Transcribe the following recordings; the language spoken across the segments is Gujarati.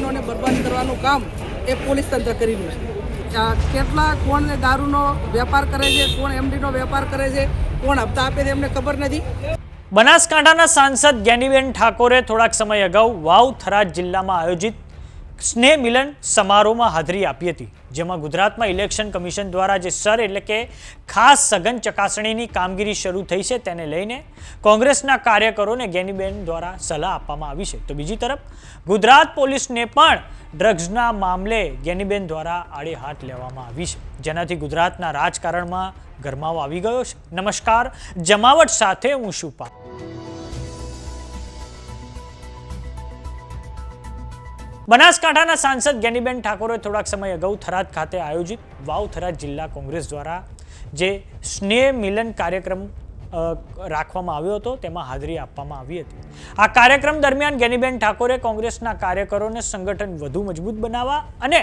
યુવાનોને બરબાદ કરવાનું કામ એ પોલીસ તંત્ર કરી રહ્યું છે. કેટલા કોણ દારૂનો વેપાર કરે છે, કોણ એમડીનો વેપાર કરે છે, કોણ હપ્તા આપે છે, એમને ખબર નથી. બનાસકાંઠાના સાંસદ જ્ઞાનીબેન ઠાકોરે થોડાક સમય અગાઉ વાવ થરાદ જિલ્લામાં આયોજિત સ્નેહ મિલન સમારોહમાં હાજરી આપી હતી, જેમાં ગુજરાતમાં ઇલેક્શન કમિશન દ્વારા જે સર એટલે કે ખાસ સઘન ચકાસણીની કામગીરી શરૂ થઈ છે તેને લઈને કોંગ્રેસના કાર્યકરોને ગેનીબેન દ્વારા સલાહ આપવામાં આવી છે. તો બીજી તરફ, ગુજરાત પોલીસને પણ ડ્રગ્સના મામલે ગેનીબેન દ્વારા આડે હાથ લેવામાં આવી છે, જેનાથી ગુજરાતના રાજકારણમાં ગરમાવો આવી ગયો છે. નમસ્કાર, જમાવટ સાથે હું શુપા બનાસકાંઠાના સાંસદ જ્ઞાનીબેન ઠાકોરે થોડાક સમય અગાઉ થરાદ ખાતે આયોજિત વાવ થરાદ જિલ્લા કોંગ્રેસ દ્વારા જે સ્નેહ મિલન કાર્યક્રમ રાખવામાં આવ્યો હતો, તેમાં હાજરી આપવામાં આવી હતી. આ કાર્યક્રમ દરમિયાન ગેનીબેન ઠાકોરે કોંગ્રેસના કાર્યકરોને સંગઠન વધુ મજબૂત બનાવવા અને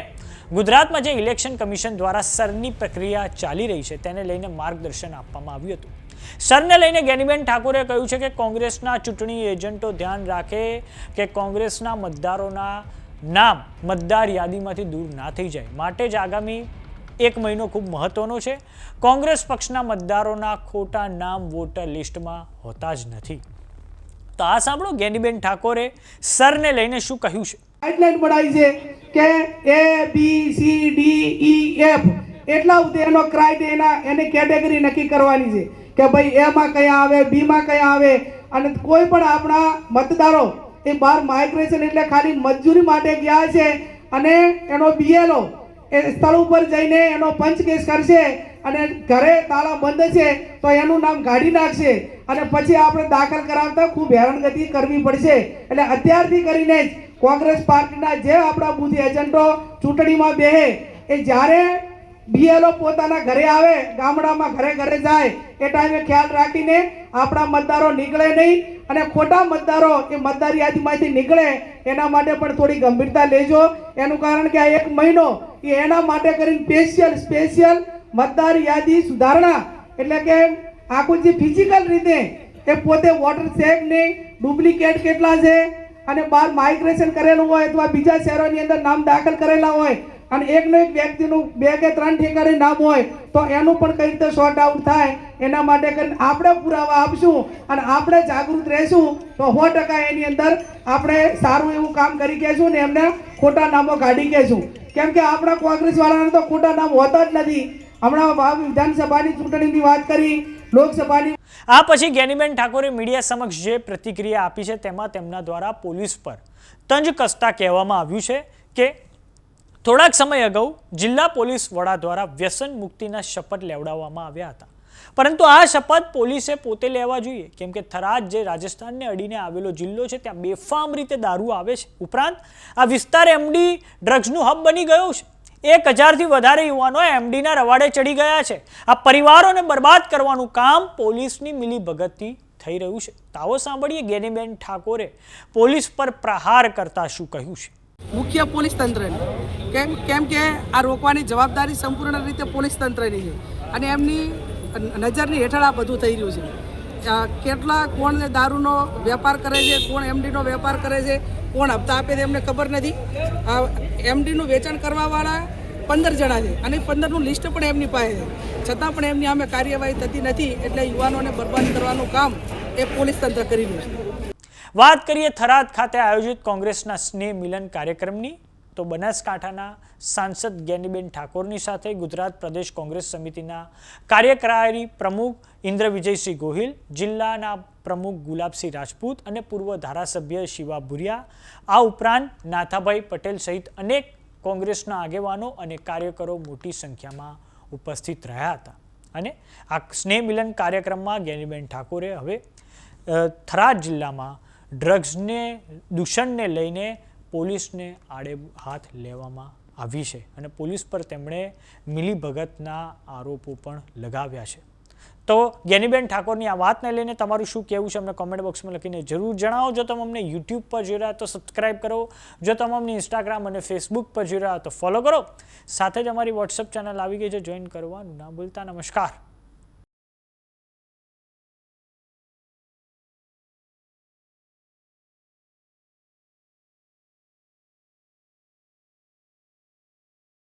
ગુજરાતમાં જે ઇલેક્શન કમિશન દ્વારા સરની પ્રક્રિયા ચાલી રહી છે, તેને લઈને માર્ગદર્શન આપવામાં આવ્યું હતું. સરને લઈને ગેનીબેન ઠાકોરે કહ્યું છે કે કોંગ્રેસના ચૂંટણી એજન્ટો ધ્યાન રાખે કે કોંગ્રેસના મતદારોના નામ મતદાર યાદીમાંથી દૂર ના થઈ જાય. માટે જ આગામી એક મહિનો ખૂબ મહત્વનો છે. કોંગ્રેસ પક્ષના મતદારોના ખોટા નામ વોટર લિસ્ટમાં હોતા જ નથી. તો આ સાંભળો ગેનીબેન ઠાકોરે સરને લઈને શું કહ્યું છે? ગાઈડલાઈન બનાવી છે કે A B C D E F એટલા સુધી એનો ક્રાઇટેરિયા એની કેટેગરી નક્કી કરવાની છે કે ભાઈ એમાં કયા આવે બીમાં કયા આવે અને કોઈ પણ આપણા મતદારો એ બહાર માઇગ્રેશન એટલે ખાલી મજૂરી માટે ગયા છે અને એનો બીએલઓ એ સ્થળ ઉપર જઈને એનો પંચ કેસ કરશે અને ઘરે તાળા બંધ છે તો એનું નામ કાઢી નાખશે અને પછી આપણે દાખલ કરાવતા ખૂબ હેરાનગતિ કરવી પડશે. એટલે અત્યારથી કરીને જ કોંગ્રેસ પાર્ટીના જે આપણા બુદ્ધિ એજન્ટો ચૂંટણીમાં બેહે એ જ્યારે બીએલઓ પોતાના ઘરે આવે, ગામડામાં ઘરે ઘરે જાય, એ ટાઈમે ખ્યાલ રાખીને આપણા મતદારો નીકળે નહીં અને ખોટા મતદારો એ મતદાર યાદીમાંથી નીકળે, એના માટે પણ થોડી ગંભીરતા લેજો. એનું કારણ કે આ એક મહિનો એ એના માટે કરીને સ્પેશિયલ સ્પેશિયલ મતદાર યાદી સુધારણા. એટલે કે આખું જે ફિઝિકલ રીતે એ પોતે વોટર સેક નહીં ડુપ્લિકેટ કેટલા છે, અને બહાર માઇગ્રેશન કરેલું હોય અથવા બીજા શહેરોની અંદર નામ દાખલ કરેલા હોય અને એકનો એક વ્યક્તિનું બે કે ત્રણ ઠેકાણે નામ હોય તો એનું પણ કઈ રીતે શોર્ટ આઉટ થાય, એના માટે કરીને આપણે પુરાવા આપશું અને આપણે જાગૃત રહેશું, તો સો ટકા એની અંદર આપણે સારું એવું કામ કરી કહેશું ને એમને ખોટા નામો કાઢી કહેશું. કેમ કે આપણા કોંગ્રેસ વાળાને તો ખોટા નામ હોતા જ નથી. હમણાં વિધાનસભાની ચૂંટણીની વાત કરી, લોકસભાની આ પછી જ્ઞાનીબેન ઠાકોરે મીડિયા સમક્ષ જે પ્રતિક્રિયા આપી છે, તેમાં તેમના દ્વારા પોલીસ પર તંજ કસતા કહેવામાં આવ્યું છે કે થોડાક સમય અગાઉ જિલ્લા પોલીસ વડા દ્વારા વ્યસન મુક્તિના શપથ લેવડાવવામાં આવ્યા હતા. પરંતુ આ શપથ પોલીસે પોતે લેવા જોઈએ. કેમ કે થરાદ જે રાજસ્થાનને અડીને આવેલો જિલ્લો છે, ત્યાં બેફામ રીતે દારૂ આવે છે. ઉપરાંત આ વિસ્તાર એમડી ડ્રગ્સનું હબ બની ગયો છે. એક હજારથી વધારે યુવાનો એમડીના રવાડે ચડી ગયા છે. આ પરિવારોને બરબાદ કરવાનું કામ પોલીસની મિલીભગતથી થઈ રહ્યું છે. તાવો સાંભળીએ ગેનીબેન ઠાકોરે પોલીસ પર પ્રહાર કરતા શું કહ્યું છે? મુખ્ય પોલીસ તંત્રની. કેમ કેમ કે આ રોકવાની જવાબદારી સંપૂર્ણ રીતે પોલીસ તંત્રની છે. અને એમની નજરની હેઠળ આ બધું થઈ રહ્યું છે. કેટલા, કોણ દારૂનો વેપાર કરે છે, કોણ એમડીનો વેપાર કરે છે, કોણ હપ્તા આપે છે એમને ખબર નથી. એમડીનું વેચાણ કરવાવાળા પંદર જણા છે અને પંદરનું લિસ્ટ પણ એમની પાસે છે. છતાં પણ એમની સામે કાર્યવાહી થતી નથી એટલે યુવાનોને બરબાદ કરવાનું કામ એ પોલીસ તંત્ર કરી રહ્યું છે. વાત કરીએ થરાદ ખાતે આયોજિત કોંગ્રેસના સ્નેહ મિલન કાર્યક્રમની, તો બનાસકાંઠાના સાંસદ જ્ઞાનીબેન ઠાકોરની સાથે ગુજરાત પ્રદેશ કોંગ્રેસ સમિતિના કાર્યકારી પ્રમુખ ઇન્દ્ર વિજયસિંહ ગોહિલ, જિલ્લાના પ્રમુખ ગુલાબસિંહ રાજપૂત અને પૂર્વ ધારાસભ્ય શિવા ભુરિયા, આ ઉપરાંત નાથાભાઈ પટેલ સહિત અનેક કોંગ્રેસના આગેવાનો અને કાર્યકરો મોટી સંખ્યામાં ઉપસ્થિત રહ્યા હતા. અને આ સ્નેહ મિલન કાર્યક્રમમાં જ્ઞાનીબેન ઠાકોરે હવે થરાદ જિલ્લામાં ડ્રગ્સને, દૂષણને લઈને પોલીસને આડે હાથ લેવામાં આવી છે અને પોલીસ પર તેમણે મિલીભગતના આરોપો પણ લગાવ્યા છે. તો જ્ઞાનીબેન ઠાકોરની આ વાતને લઈને તમારું શું કહેવું છે? અમને કોમેન્ટ બોક્સમાં લખીને જરૂર જણાવો. જો તમે અમને યુટ્યુબ પર જોઈ રહ્યા તો સબસ્ક્રાઈબ કરો. જો તમે અમને ઇન્સ્ટાગ્રામ અને ફેસબુક પર જોઈ રહ્યા તો ફોલો કરો. સાથે જ અમારી વોટ્સઅપ ચેનલ આવી ગઈ છે. જોઈન કરવાનું ના ભૂલતા. નમસ્કાર.